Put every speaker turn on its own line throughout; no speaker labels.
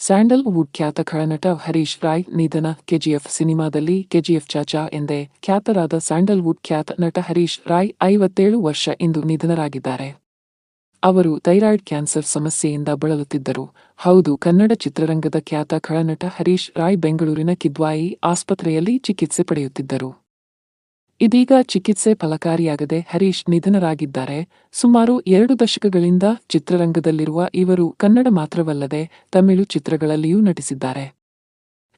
Sandalwood ಖ್ಯಾತ ಖಳನಟ ಹರೀಶ್ ರಾಯ್ ನಿಧನ KGF ಸಿನಿಮಾದಲ್ಲಿ ಕೆಜಿಎಫ್ ಚಾಚಾ ಎಂದೇ ಖ್ಯಾತರಾದ ಸ್ಯಾಂಡಲ್ವುಡ್ ಖ್ಯಾತ ನಟ ಹರೀಶ್ ರಾಯ್ ಐವತ್ತೇಳು ವರ್ಷ ಇಂದು ನಿಧನರಾಗಿದ್ದಾರೆ. ಅವರು ಥೈರಾಯ್ಡ್ ಕ್ಯಾನ್ಸರ್ ಸಮಸ್ಯೆಯಿಂದ ಬಳಲುತ್ತಿದ್ದರು. ಹೌದು, ಕನ್ನಡ ಚಿತ್ರರಂಗದ ಖ್ಯಾತ ಖಳನಟ ಹರೀಶ್ ರಾಯ್ ಬೆಂಗಳೂರಿನ ಕಿದ್ವಾಯಿ ಆಸ್ಪತ್ರೆಯಲ್ಲಿ ಚಿಕಿತ್ಸೆ ಪಡೆಯುತ್ತಿದ್ದರು. ಇದೀಗ ಚಿಕಿತ್ಸೆ ಫಲಕಾರಿಯಾಗದೆ ಹರೀಶ್ ನಿಧನರಾಗಿದ್ದಾರೆ. ಸುಮಾರು ಎರಡು ದಶಕಗಳಿಂದ ಚಿತ್ರರಂಗದಲ್ಲಿರುವ ಇವರು ಕನ್ನಡ ಮಾತ್ರವಲ್ಲದೆ ತಮಿಳು ಚಿತ್ರಗಳಲ್ಲಿಯೂ ನಟಿಸಿದ್ದಾರೆ.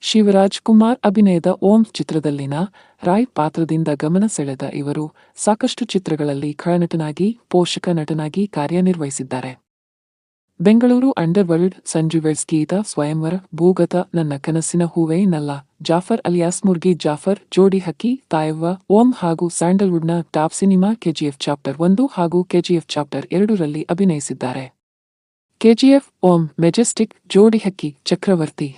ಶಿವರಾಜ್ ಕುಮಾರ್ ಅಭಿನಯದ ಓಂ ಚಿತ್ರದಲ್ಲಿನ ರಾಯ್ ಪಾತ್ರದಿಂದ ಗಮನ ಸೆಳೆದ ಇವರು ಸಾಕಷ್ಟು ಚಿತ್ರಗಳಲ್ಲಿ ಖಳನಟನಾಗಿ, ಪೋಷಕ ನಟನಾಗಿ ಕಾರ್ಯನಿರ್ವಹಿಸಿದ್ದಾರೆ. ಬೆಂಗಳೂರು ಅಂಡರ್ ವರ್ಲ್ಡ್ ಸಂಜು ಗೀತಾ ಗೀತ ಸ್ವಯಂವರ ಭೂಗತ ನನ್ನ ಕನಸಿನ ಹೂವೇ ನಲ್ಲ. ಜಾಫರ್ ಅಲಿಯಾಸ್ ಮುರ್ಗಿ ಜಾಫರ್, ಜೋಡಿ ಹಕ್ಕಿ, ತಾಯವ್ವ, ಓಂ ಹಾಗೂ ಸ್ಯಾಂಡಲ್ವುಡ್ನ ಟಾಪ್ ಸಿನಿಮಾ ಕೆಜಿಎಫ್ ಚಾಪ್ಟರ್ ಒಂದು ಹಾಗೂ ಕೆಜಿಎಫ್ ಚಾಪ್ಟರ್ ಎರಡರಲ್ಲಿ ಅಭಿನಯಿಸಿದ್ದಾರೆ. ಕೆಜಿಎಫ್, ಓಂ, ಮೆಜೆಸ್ಟಿಕ್, ಜೋಡಿ ಹಕ್ಕಿ, ಚಕ್ರವರ್ತಿ,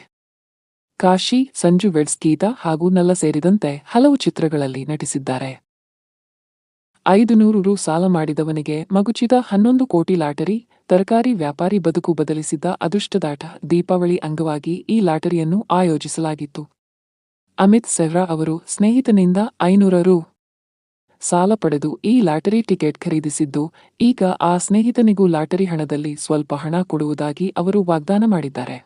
ಕಾಶಿ ಸಂಜು ವೆಡ್ಸ್ ಗೀತ ಹಾಗೂ ನಲ್ಲ ಸೇರಿದಂತೆ ಹಲವು ಚಿತ್ರಗಳಲ್ಲಿ ನಟಿಸಿದ್ದಾರೆ. ಐದು ನೂರು ರು ಸಾಲ ಮಾಡಿದವನಿಗೆ ಮಗುಚಿದ ಹನ್ನೊಂದು ಕೋಟಿ ಲಾಟರಿ ತರಕಾರಿ ವ್ಯಾಪಾರಿ ಬದುಕು ಬದಲಿಸಿದ್ದ ಅದೃಷ್ಟದಾಟ ದೀಪಾವಳಿ ಅಂಗವಾಗಿ ಈ ಲಾಟರಿಯನ್ನು ಆಯೋಜಿಸಲಾಗಿತ್ತು. ಅಮಿತ್ ಸೆಹ್ರಾ ಅವರು ಸ್ನೇಹಿತನಿಂದ ಐನೂರ ರು ಸಾಲ ಪಡೆದು ಈ ಲಾಟರಿ ಟಿಕೆಟ್ ಖರೀದಿಸಿದ್ದು, ಈಗ ಆ ಸ್ನೇಹಿತನಿಗೂ ಲಾಟರಿ ಹಣದಲ್ಲಿ ಸ್ವಲ್ಪ ಹಣ ಕೊಡುವುದಾಗಿ ಅವರು ವಾಗ್ದಾನ ಮಾಡಿದ್ದಾರೆ.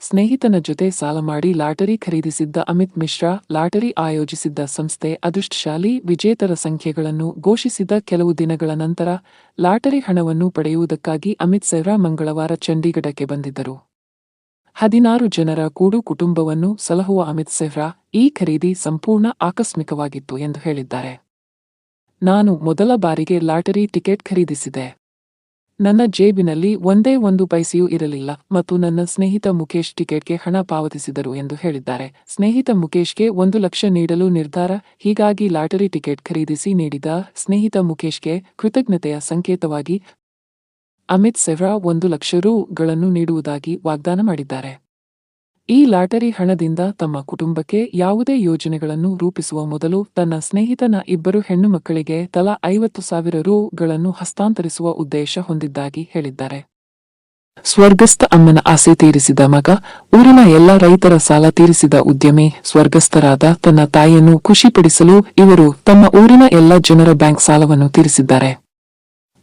ಸ್ನೇಹಿತನ ಜೊತೆ ಸಾಲ ಮಾಡಿ ಲಾಟರಿ ಖರೀದಿಸಿದ್ದ ಅಮಿತ್ ಮಿಶ್ರಾ, ಲಾಟರಿ ಆಯೋಜಿಸಿದ್ದ ಸಂಸ್ಥೆ ಅದೃಷ್ಟಶಾಲಿ ವಿಜೇತರ ಸಂಖ್ಯೆಗಳನ್ನು ಘೋಷಿಸಿದ ಕೆಲವು ದಿನಗಳ ನಂತರ ಲಾಟರಿ ಹಣವನ್ನು ಪಡೆಯುವುದಕ್ಕಾಗಿ ಅಮಿತ್ ಸೆಹ್ರಾ ಮಂಗಳವಾರ ಚಂಡೀಗಢಕ್ಕೆ ಬಂದಿದ್ದರು. ಹದಿನಾರು ಜನರ ಕೂಡು ಕುಟುಂಬವನ್ನು ಸಲಹುವ ಅಮಿತ್ ಸೆಹ್ರಾ ಈ ಖರೀದಿ ಸಂಪೂರ್ಣ ಆಕಸ್ಮಿಕವಾಗಿತ್ತು ಎಂದು ಹೇಳಿದ್ದಾರೆ. ನಾನು ಮೊದಲ ಬಾರಿಗೆ ಲಾಟರಿ ಟಿಕೆಟ್ ಖರೀದಿಸಿದೆ. ನನ್ನ ಜೇಬಿನಲ್ಲಿ ಒಂದೇ ಒಂದು ಪೈಸೆಯೂ ಇರಲಿಲ್ಲ ಮತ್ತು ನನ್ನ ಸ್ನೇಹಿತ ಮುಖೇಶ್ ಟಿಕೆಟ್ಗೆ ಹಣ ಪಾವತಿಸಿದರು ಎಂದು ಹೇಳಿದ್ದಾರೆ. ಸ್ನೇಹಿತ ಮುಖೇಶ್ಗೆ ಒಂದು ಲಕ್ಷ ನೀಡಲು ನಿರ್ಧಾರ, ಹೀಗಾಗಿ ಲಾಟರಿ ಟಿಕೆಟ್ ಖರೀದಿಸಿ ನೀಡಿದ ಸ್ನೇಹಿತ ಮುಖೇಶ್ಗೆ ಕೃತಜ್ಞತೆಯ ಸಂಕೇತವಾಗಿ ಅಮಿತ್ ಸೆಹ್ರಾ ಒಂದು ಲಕ್ಷ ರೂಗಳನ್ನು ನೀಡುವುದಾಗಿ ವಾಗ್ದಾನ ಮಾಡಿದ್ದಾರೆ. ಈ ಲಾಟರಿ ಹಣದಿಂದ ತಮ್ಮ ಕುಟುಂಬಕ್ಕೆ ಯಾವುದೇ ಯೋಜನೆಗಳನ್ನು ರೂಪಿಸುವ ಮೊದಲು ತನ್ನ ಸ್ನೇಹಿತನ ಇಬ್ಬರು ಹೆಣ್ಣು ಮಕ್ಕಳಿಗೆ ತಲಾ ಐವತ್ತು ಸಾವಿರ ರೂಗಳನ್ನು ಹಸ್ತಾಂತರಿಸುವ ಉದ್ದೇಶ ಹೊಂದಿದ್ದಾಗಿ ಹೇಳಿದ್ದಾರೆ. ಸ್ವರ್ಗಸ್ಥ ಅಮ್ಮನ ಆಸೆ ತೀರಿಸಿದ ಮಗ, ಊರಿನ ಎಲ್ಲ ರೈತರ ಸಾಲ ತೀರಿಸಿದ ಉದ್ಯಮಿ, ಸ್ವರ್ಗಸ್ಥರಾದ ತನ್ನ ತಾಯಿಯನ್ನು ಖುಷಿಪಡಿಸಲು ಇವರು ತಮ್ಮ ಊರಿನ ಎಲ್ಲ ಜನರ ಬ್ಯಾಂಕ್ ಸಾಲವನ್ನು ತೀರಿಸಿದ್ದಾರೆ.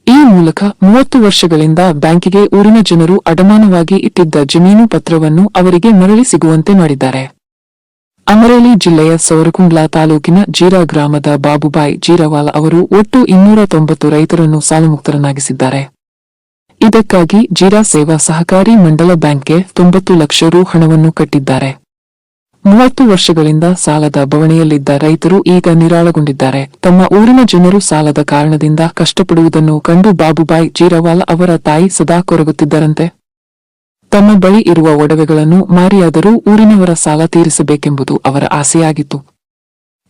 ಈ ಮೂಲಕ ಮೂವತ್ತು ವರ್ಷಗಳಿಂದ ಬ್ಯಾಂಕಿಗೆ ಊರಿನ ಜನರು ಅಡಮಾನವಾಗಿ ಇಟ್ಟಿದ್ದ ಜಮೀನು ಪತ್ರವನ್ನು ಅವರಿಗೆ ಮರಳಿ ಸಿಗುವಂತೆ ಮಾಡಿದ್ದಾರೆ. ಅಮರೇಲಿ ಜಿಲ್ಲೆಯ ಸೌರಕುಂಡ್ಲಾ ತಾಲೂಕಿನ ಜೀರಾ ಗ್ರಾಮದ ಬಾಬುಬಾಯ್ ಜೀರಾವಾಲ್ ಅವರು ಒಟ್ಟು ಇನ್ನೂರ ತೊಂಬತ್ತು ರೈತರನ್ನು ಸಾಲಮುಕ್ತರನ್ನಾಗಿಸಿದ್ದಾರೆ. ಇದಕ್ಕಾಗಿ ಜೀರಾ ಸೇವಾ ಸಹಕಾರಿ ಮಂಡಲ ಬ್ಯಾಂಕ್ಗೆ ತೊಂಬತ್ತು ಲಕ್ಷ ರು ಹಣವನ್ನು ಕಟ್ಟಿದ್ದಾರೆ. ಮೂವತ್ತು ವರ್ಷಗಳಿಂದ ಸಾಲದ ಬವಣೆಯಲ್ಲಿದ್ದ ರೈತರು ಈಗ ನಿರಾಳಗೊಂಡಿದ್ದಾರೆ. ತಮ್ಮ ಊರಿನ ಜನರು ಸಾಲದ ಕಾರಣದಿಂದ ಕಷ್ಟಪಡುವುದನ್ನು ಕಂಡು ಬಾಬುಬಾಯ್ ಜೀರವಾಲ್ ಅವರ ತಾಯಿ ಸದಾ ಕೊರಗುತ್ತಿದ್ದರಂತೆ. ತಮ್ಮ ಬಳಿ ಇರುವ ಒಡವೆಗಳನ್ನು ಮಾರಿಯಾದರೂ ಊರಿನವರ ಸಾಲ ತೀರಿಸಬೇಕೆಂಬುದು ಅವರ ಆಸೆಯಾಗಿತ್ತು.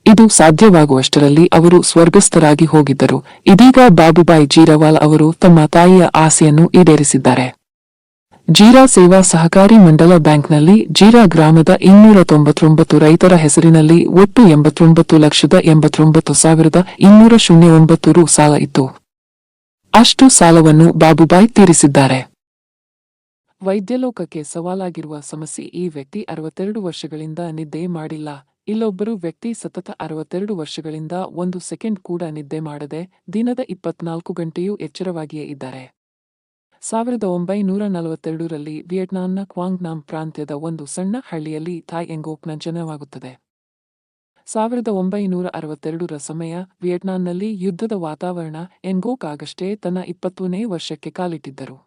ಇದು ಸಾಧ್ಯವಾಗುವಷ್ಟರಲ್ಲಿ ಅವರು ಸ್ವರ್ಗಸ್ಥರಾಗಿ ಹೋಗಿದ್ದರು. ಇದೀಗ ಬಾಬುಬಾಯ್ ಜೀರವಾಲ್ ಅವರು ತಮ್ಮ ತಾಯಿಯ ಆಸೆಯನ್ನು ಈಡೇರಿಸಿದ್ದಾರೆ. ಜೀರಾ ಸೇವಾ ಸಹಕಾರಿ ಮಂಡಲ ಬ್ಯಾಂಕ್ನಲ್ಲಿ ಜೀರಾ ಗ್ರಾಮದ ಇನ್ನೂರ ತೊಂಬತ್ತೊಂಬತ್ತು ರೈತರ ಹೆಸರಿನಲ್ಲಿ ಒಟ್ಟು ಎಂಬತ್ತೊಂಬತ್ತು ಲಕ್ಷದ ಎಂಬತ್ತೊಂಬತ್ತು ಸಾವಿರದ ಇನ್ನೂರ ಶೂನ್ಯ ಒಂಬತ್ತು ರು ಸಾಲ ಇತ್ತು. ಅಷ್ಟು ಸಾಲವನ್ನು ಬಾಬುಬಾಯ್ ತೀರಿಸಿದ್ದಾರೆ. ವೈದ್ಯಲೋಕಕ್ಕೆ ಸವಾಲಾಗಿರುವ ಸಮಸ್ಯೆ ಈ ವ್ಯಕ್ತಿ ಅರವತ್ತೆರಡು ವರ್ಷಗಳಿಂದ ನಿದ್ದೆ ಮಾಡಿಲ್ಲ. ಇಲ್ಲೊಬ್ಬರು ವ್ಯಕ್ತಿ ಸತತ ಅರವತ್ತೆರಡು ವರ್ಷಗಳಿಂದ ಒಂದು ಸೆಕೆಂಡ್ ಕೂಡ ನಿದ್ದೆ ಮಾಡದೆ ದಿನದ ಇಪ್ಪತ್ನಾಲ್ಕು ಗಂಟೆಯೂ ಎಚ್ಚರವಾಗಿಯೇ ಇದ್ದಾರೆ. ಸಾವಿರದ ಒಂಬೈನೂರ ನಲವತ್ತೆರಡರಲ್ಲಿ ವಿಯೆಟ್ನಾಂನ ಕ್ವಾಂಗ್ನಾಮ್ ಪ್ರಾಂತ್ಯದ ಒಂದು ಸಣ್ಣ ಹಳ್ಳಿಯಲ್ಲಿ ಥಾಯ್ ಎಂಗೋಕ್ನ ಜನವಾಗುತ್ತದೆ. ಸಾವಿರದ ಒಂಬೈನೂರ ಅರವತ್ತೆರಡರ ಸಮಯ ವಿಯೆಟ್ನಾಂನಲ್ಲಿ ಯುದ್ಧದ ವಾತಾವರಣ ಎಂಗೋಕ್ ಆಗಷ್ಟೇ ತನ್ನ ಇಪ್ಪತ್ತನೇ ವರ್ಷಕ್ಕೆ ಕಾಲಿಟ್ಟಿದ್ದರು.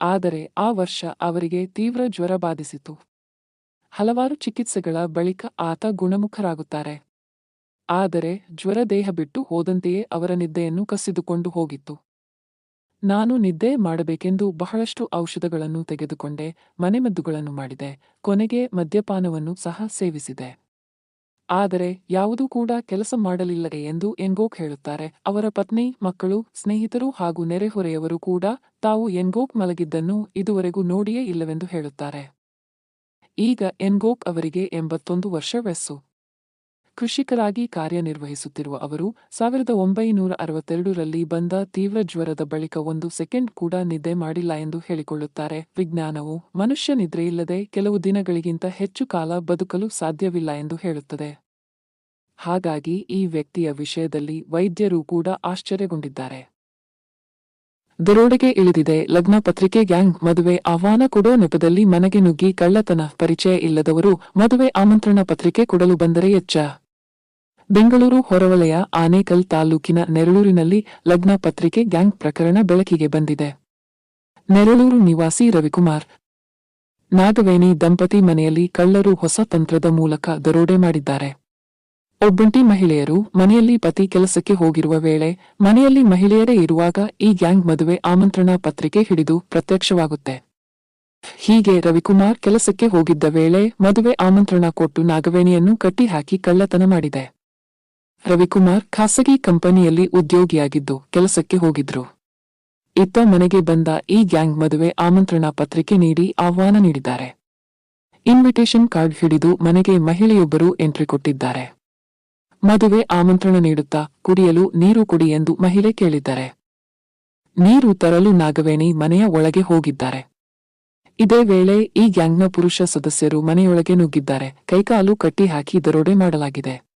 ಆದರೆ ಆ ವರ್ಷ ಅವರಿಗೆ ತೀವ್ರ ಜ್ವರ ಬಾಧಿಸಿತು. ಹಲವಾರು ಚಿಕಿತ್ಸೆಗಳ ಬಳಿಕ ಆತ ಗುಣಮುಖರಾಗುತ್ತಾರೆ. ಆದರೆ ಜ್ವರ ದೇಹ ಬಿಟ್ಟು ಹೋದಂತೆಯೇ ಅವರ ನಿದ್ದೆಯನ್ನು ಕಸಿದುಕೊಂಡು ಹೋಗಿತ್ತು. ನಾನು ನಿದ್ದೆ ಮಾಡಬೇಕೆಂದು ಬಹಳಷ್ಟು ಔಷಧಗಳನ್ನು ತೆಗೆದುಕೊಂಡೆ, ಮನೆಮದ್ದುಗಳನ್ನು ಮಾಡಿದೆ, ಕೊನೆಗೆ ಮದ್ಯಪಾನವನ್ನು ಸಹ ಸೇವಿಸಿದೆ. ಆದರೆ ಯಾವುದೂ ಕೂಡ ಕೆಲಸ ಮಾಡಲಿಲ್ಲದೆ ಎಂದು ಎನ್ಗೋಕ್ ಹೇಳುತ್ತಾರೆ. ಅವರ ಪತ್ನಿ, ಮಕ್ಕಳು, ಸ್ನೇಹಿತರು ಹಾಗೂ ನೆರೆಹೊರೆಯವರು ಕೂಡ ತಾವು ಎನ್ಗೋಕ್ ಮಲಗಿದ್ದನ್ನು ಇದುವರೆಗೂ ನೋಡಿಯೇ ಇಲ್ಲವೆಂದು ಹೇಳುತ್ತಾರೆ. ಈಗ ಎನ್ಗೋಕ್ ಅವರಿಗೆ ಎಂಬತ್ತೊಂದು ವರ್ಷ ವಯಸ್ಸು. ಕೃಷಿಕರಾಗಿ ಕಾರ್ಯನಿರ್ವಹಿಸುತ್ತಿರುವ ಅವರು, ಸಾವಿರದ ಒಂಬೈನೂರ ಅರವತ್ತೆರಡರಲ್ಲಿ ಬಂದ ತೀವ್ರ ಜ್ವರದ ಬಳಿಕ ಒಂದು ಸೆಕೆಂಡ್ ಕೂಡ ನಿದ್ದೆ ಮಾಡಿಲ್ಲ ಎಂದು ಹೇಳಿಕೊಳ್ಳುತ್ತಾರೆ. ವಿಜ್ಞಾನವು ಮನುಷ್ಯ ನಿದ್ರೆಯಿಲ್ಲದೆ ಕೆಲವು ದಿನಗಳಿಗಿಂತ ಹೆಚ್ಚು ಕಾಲ ಬದುಕಲು ಸಾಧ್ಯವಿಲ್ಲ ಎಂದು ಹೇಳುತ್ತದೆ. ಹಾಗಾಗಿ ಈ ವ್ಯಕ್ತಿಯ ವಿಷಯದಲ್ಲಿ ವೈದ್ಯರು ಕೂಡ ಆಶ್ಚರ್ಯಗೊಂಡಿದ್ದಾರೆ. ದರೋಡೆಗೆ ಇಳಿದಿದೆ ಲಗ್ನ ಪತ್ರಿಕೆ ಗ್ಯಾಂಗ್. ಮದುವೆ ಆಹ್ವಾನ ಕೊಡೋ ನೆಪದಲ್ಲಿ ಮನೆಗೆ ನುಗ್ಗಿ ಕಳ್ಳತನ ಪರಿಚಯ ಇಲ್ಲದವರು ಮದುವೆ ಆಮಂತ್ರಣ ಪತ್ರಿಕೆ ಕೊಡಲು ಬಂದರೆ ಎಚ್ಚ. ಬೆಂಗಳೂರು ಹೊರವಲಯ ಆನೇಕಲ್ ತಾಲೂಕಿನ ನೆರಳೂರಿನಲ್ಲಿ ಲಗ್ನ ಪತ್ರಿಕೆ ಗ್ಯಾಂಗ್ ಪ್ರಕರಣ ಬೆಳಕಿಗೆ ಬಂದಿದೆ. ನೆರಳೂರು ನಿವಾಸಿ ರವಿಕುಮಾರ್. ನಾಗವೇಣಿ ದಂಪತಿ ಮನೆಯಲ್ಲಿ ಕಳ್ಳರು ಹೊಸ ತಂತ್ರದ ಮೂಲಕ ದರೋಡೆ ಮಾಡಿದ್ದಾರೆ. ಒಬ್ಬಂಟಿ ಮಹಿಳೆಯರು ಮನೆಯಲ್ಲಿ ಪತಿ ಕೆಲಸಕ್ಕೆ ಹೋಗಿರುವ ವೇಳೆ ಮನೆಯಲ್ಲಿ ಮಹಿಳೆಯರೇ ಇರುವಾಗ ಈ ಗ್ಯಾಂಗ್ ಮದುವೆ ಆಮಂತ್ರಣ ಪತ್ರಿಕೆ ಹಿಡಿದು ಪ್ರತ್ಯಕ್ಷವಾಗುತ್ತೆ. ಹೀಗೆ ರವಿಕುಮಾರ್ ಕೆಲಸಕ್ಕೆ ಹೋಗಿದ್ದ ವೇಳೆ ಮದುವೆ ಆಮಂತ್ರಣ ಕೊಟ್ಟು ನಾಗವೇಣಿಯನ್ನು ಕಟ್ಟಿಹಾಕಿ ಕಳ್ಳತನ ಮಾಡಿದೆ. ರವಿಕುಮಾರ್ ಖಾಸಗಿ ಕಂಪನಿಯಲ್ಲಿ ಉದ್ಯೋಗಿಯಾಗಿದ್ದು ಕೆಲಸಕ್ಕೆ ಹೋಗಿದ್ರು. ಇತ್ತ ಮನೆಗೆ ಬಂದ ಈ ಗ್ಯಾಂಗ್ ಮದುವೆ ಆಮಂತ್ರಣ ಪತ್ರಿಕೆ ನೀಡಿ ಆಹ್ವಾನ ನೀಡಿದ್ದಾರೆ. ಇನ್ವಿಟೇಷನ್ ಕಾರ್ಡ್ ಹಿಡಿದು ಮನೆಗೆ ಮಹಿಳೆಯೊಬ್ಬರು ಎಂಟ್ರಿ ಕೊಟ್ಟಿದ್ದಾರೆ. ಮದುವೆ ಆಮಂತ್ರಣ ನೀಡುತ್ತಾ ಕುಡಿಯಲು ನೀರು ಕೊಡಿ ಎಂದು ಮಹಿಳೆ ಕೇಳಿದ್ದಾರೆ. ನೀರು ತರಲು ನಾಗವೇಣಿ ಮನೆಯ ಒಳಗೆ ಹೋಗಿದ್ದಾರೆ. ಇದೇ ವೇಳೆ ಈ ಗ್ಯಾಂಗ್ನ ಪುರುಷ ಸದಸ್ಯರು ಮನೆಯೊಳಗೆ ನುಗ್ಗಿದ್ದಾರೆ. ಕೈಕಾಲು ಕಟ್ಟಿ ಹಾಕಿ ದರೋಡೆ ಮಾಡಲಾಗಿದೆ.